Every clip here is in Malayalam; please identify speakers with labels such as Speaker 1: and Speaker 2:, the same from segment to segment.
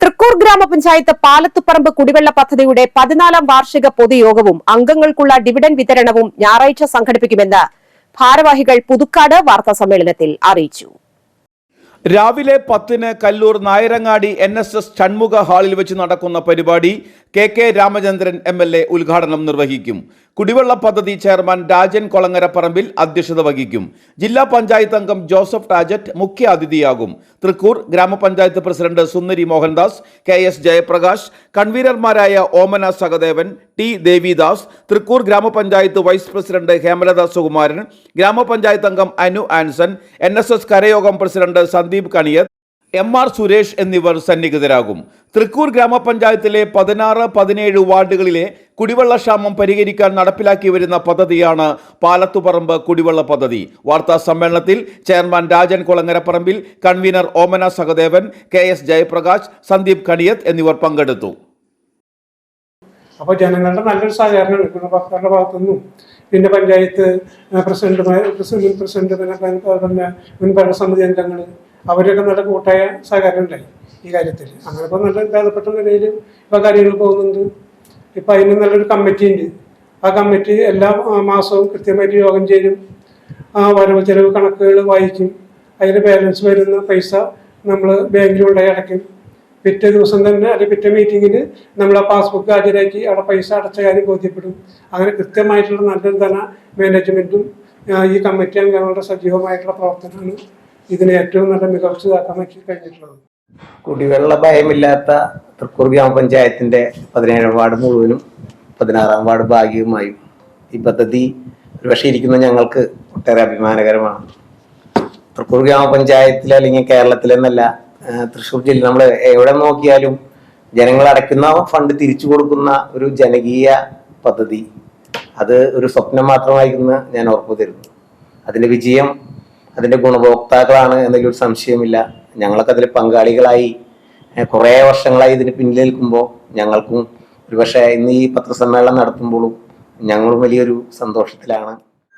Speaker 1: തൃക്കൂർ ഗ്രാമപഞ്ചായത്ത് പാലത്തുപറമ്പ് കുടിവെള്ള പദ്ധതിയുടെ പതിനാലാം വാർഷിക പൊതുയോഗവും അംഗങ്ങൾക്കുള്ള ഡിവിഡൻ വിതരണവും ഞായറാഴ്ച സംഘടിപ്പിക്കുമെന്ന് ഭാരവാഹികൾ പുതുക്കാട് വാർത്താ സമ്മേളനത്തിൽ അറിയിച്ചു.
Speaker 2: രാവിലെ പത്തിന് Kallur Nayarangadi N S S Shanmukha ഹാളിൽ വെച്ച് നടക്കുന്ന പരിപാടി K K Ramachandran M L A ഉദ്ഘാടനം നിർവഹിക്കും. കുടിവെള്ള പദ്ധതി ചെയർമാൻ രാജൻ കൊളങ്ങര പറമ്പിൽ അധ്യക്ഷത വഹിക്കും. ജില്ലാ പഞ്ചായത്ത് അംഗം ജോസഫ് രാജറ്റ് മുഖ്യ അതിഥിയാകും. തൃക്കൂർ ഗ്രാമപഞ്ചായത്ത് president Sundari Mohandas K S Jayaprakash കൺവീനർമാരായ Omana Sahadevan T Devidas Thrikkur ഗ്രാമപഞ്ചായത്ത് വൈസ് പ്രസിഡന്റ് ഹേമലത സുകുമാരൻ ഗ്രാമപഞ്ചായത്ത് അംഗം Anu Anson N കരയോഗം president Sandeep Kaniyath M R Suresh എന്നിവർ സന്നിഹിതരാകും. തൃക്കൂർ ഗ്രാമപഞ്ചായത്തിലെ പതിനാറ് പതിനേഴ് വാർഡുകളിലെ കുടിവെള്ളക്ഷാമം പരിഹരിക്കാൻ നടപ്പിലാക്കി വരുന്ന പദ്ധതിയാണ് പാലത്തുപറമ്പ് കുടിവെള്ള പദ്ധതി. വാർത്താ സമ്മേളനത്തിൽ chairman Rajan Kulangaraparambil convener Omana Sahadevan K S Jayaprakash Sandeep Kaniyath എന്നിവർ പങ്കെടുത്തു.
Speaker 3: അപ്പോൾ ജനങ്ങളുടെ നല്ലൊരു സഹകരണമാണ് ഗുണഭോക്താക്കളുടെ ഭാഗത്തുനിന്നും പിന്നെ പഞ്ചായത്ത് പ്രസിഡന്റ് പ്രസിഡന്റ് പ്രസിഡന്റ് പിന്നെ മുൻ ഭരണസമിതി അംഗങ്ങൾ അവരൊക്കെ നല്ല കൂട്ടായ സഹകരണം ഉണ്ടായി ഈ കാര്യത്തിൽ. അങ്ങനെ ഇപ്പോൾ നല്ല ഭേദപ്പെട്ട നിലയിൽ ഇപ്പോൾ കാര്യങ്ങൾ പോകുന്നുണ്ട്. ഇപ്പം അതിന് നല്ലൊരു കമ്മിറ്റി ഉണ്ട്. ആ കമ്മിറ്റി എല്ലാ മാസവും കൃത്യമായിട്ട് യോഗം ചെയ്യും ആ വരവ് ചെലവ് കണക്കുകൾ വായിക്കും. അതിന് ബാലൻസ് വരുന്ന പൈസ നമ്മൾ ബാങ്കിൽ കൊണ്ടുപോയി അടയ്ക്കും. പിറ്റേ ദിവസം തന്നെ അല്ലെങ്കിൽ പിറ്റേ മീറ്റിങ്ങിൽ നമ്മൾ ആ പാസ്ബുക്ക് ഹാജരാക്കി അവിടെ പൈസ അടച്ച കാര്യം ബോധ്യപ്പെടും. അങ്ങനെ കൃത്യമായിട്ടുള്ള നല്ലൊരു ധന മാനേജ്മെന്റും ഈ കമ്മിറ്റി അംഗങ്ങളുടെ സജീവമായിട്ടുള്ള പ്രവർത്തനമാണ് ഇതിനെ ഏറ്റവും നല്ല മികച്ചതാക്കാൻ പറ്റി കഴിഞ്ഞിട്ടുള്ളത്.
Speaker 4: കുടിവെള്ള ഭയമില്ലാത്ത തൃക്കൂർ ഗ്രാമപഞ്ചായത്തിന്റെ പതിനേഴാം വാർഡ് മുഴുവനും പതിനാറാം വാർഡ് ഭാഗികമായും ഈ പദ്ധതി ഒരുപക്ഷെ ഇരിക്കുന്ന ഞങ്ങൾക്ക് ഒട്ടേറെ അഭിമാനകരമാണ്. തൃക്കൂർ ഗ്രാമപഞ്ചായത്തിലെ അല്ലെങ്കിൽ കേരളത്തിലെന്നല്ല തൃശ്ശൂർ ജില്ല നമ്മൾ എവിടെ നോക്കിയാലും ജനങ്ങൾ അടയ്ക്കുന്ന ഫണ്ട് തിരിച്ചു കൊടുക്കുന്ന ഒരു ജനകീയ പദ്ധതി. അത് ഒരു സ്വപ്നം മാത്രമായിരിക്കുന്ന ഞാൻ ഉറപ്പു തരുന്നു. അതിന്റെ വിജയം അതിന്റെ ഗുണഭോക്താക്കളാണ് എന്നതിലൊരു സംശയമില്ല ഞങ്ങളൊക്കെ അതിൽ പങ്കാളികളായി. കുറേ വർഷങ്ങളായി ഇതിന് പിന്നിൽ നിൽക്കുമ്പോൾ ഞങ്ങൾക്കും ഒരുപക്ഷെ ഇന്ന് ഈ പത്രസമ്മേളനം നടത്തുമ്പോഴും ഞങ്ങളും വലിയൊരു സന്തോഷത്തിലാണ്.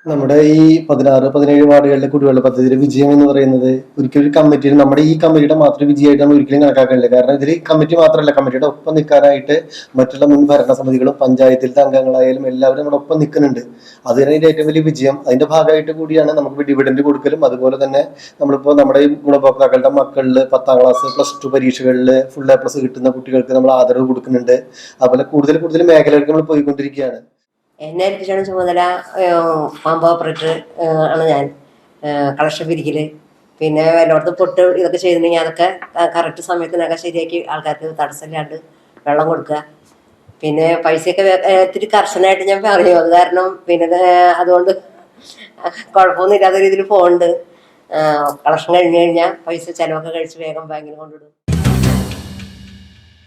Speaker 5: നമ്മുടെ ഈ പതിനാറ് പതിനേഴ് വാർഡുകളിലെ കുടിവെള്ള പദ്ധതിയുടെ വിജയം എന്ന് പറയുന്നത് ഒരിക്കലും ഒരു കമ്മിറ്റിയിൽ നമ്മുടെ ഈ കമ്മിറ്റിയുടെ മാത്രം വിജയമായിട്ട് നമ്മൾ ഒരിക്കലും കണക്കാക്കുന്നില്ല കാരണം ഇതിൽ കമ്മിറ്റി മാത്രമല്ല. കമ്മിറ്റിയുടെ ഒപ്പം നിൽക്കാനായിട്ട് മറ്റുള്ള മുൻ ഭരണസമിതികളും പഞ്ചായത്തിലത്തെ അംഗങ്ങളായാലും എല്ലാവരും നമ്മുടെ ഒപ്പം നിൽക്കുന്നുണ്ട്. അത് തന്നെ ഏറ്റവും വലിയ വിജയം. അതിന്റെ ഭാഗമായിട്ട് കൂടിയാണ് നമുക്ക് ഡിവിഡൻഡ് കൊടുക്കലും. അതുപോലെ തന്നെ നമ്മളിപ്പോൾ നമ്മുടെ ഗുണഭോക്താക്കളുടെ മക്കളിൽ പത്താം ക്ലാസ് പ്ലസ് ടു പരീക്ഷകളിൽ ഫുൾ എ പ്ലസ് കിട്ടുന്ന കുട്ടികൾക്ക് നമ്മൾ ആദരവ് കൊടുക്കുന്നുണ്ട്. അതുപോലെ കൂടുതൽ കൂടുതൽ മേഖലകൾക്ക് നമ്മൾ പോയിക്കൊണ്ടിരിക്കുകയാണ്.
Speaker 6: എന്നെ ഏൽപ്പിച്ചാണ് ചുമതല പാമ്പ് ഓപ്പറേറ്റർ ആണ് ഞാൻ. കളക്ഷൻ പിരിക്കൽ പിന്നെ എല്ലായിടത്തും പൊട്ട് ഇതൊക്കെ ചെയ്തിട്ടുണ്ടെങ്കിൽ അതൊക്കെ കറക്റ്റ് സമയത്തിനൊക്കെ ശരിയാക്കി ആൾക്കാർക്ക് തടസ്സമില്ലാണ്ട് വെള്ളം കൊടുക്കുക. പിന്നെ പൈസയൊക്കെ ഇത്തിരി കർശനമായിട്ട് ഞാൻ പറയും. അത് കാരണം പിന്നെ അതുകൊണ്ട് കുഴപ്പമൊന്നും ഇല്ലാത്ത രീതിയിൽ പോകുന്നുണ്ട് കളക്ഷൻ കഴിഞ്ഞ് കഴിഞ്ഞാൽ പൈസ ചിലവൊക്കെ കഴിച്ച് വേഗം ബാങ്കിൽ കൊണ്ടിടും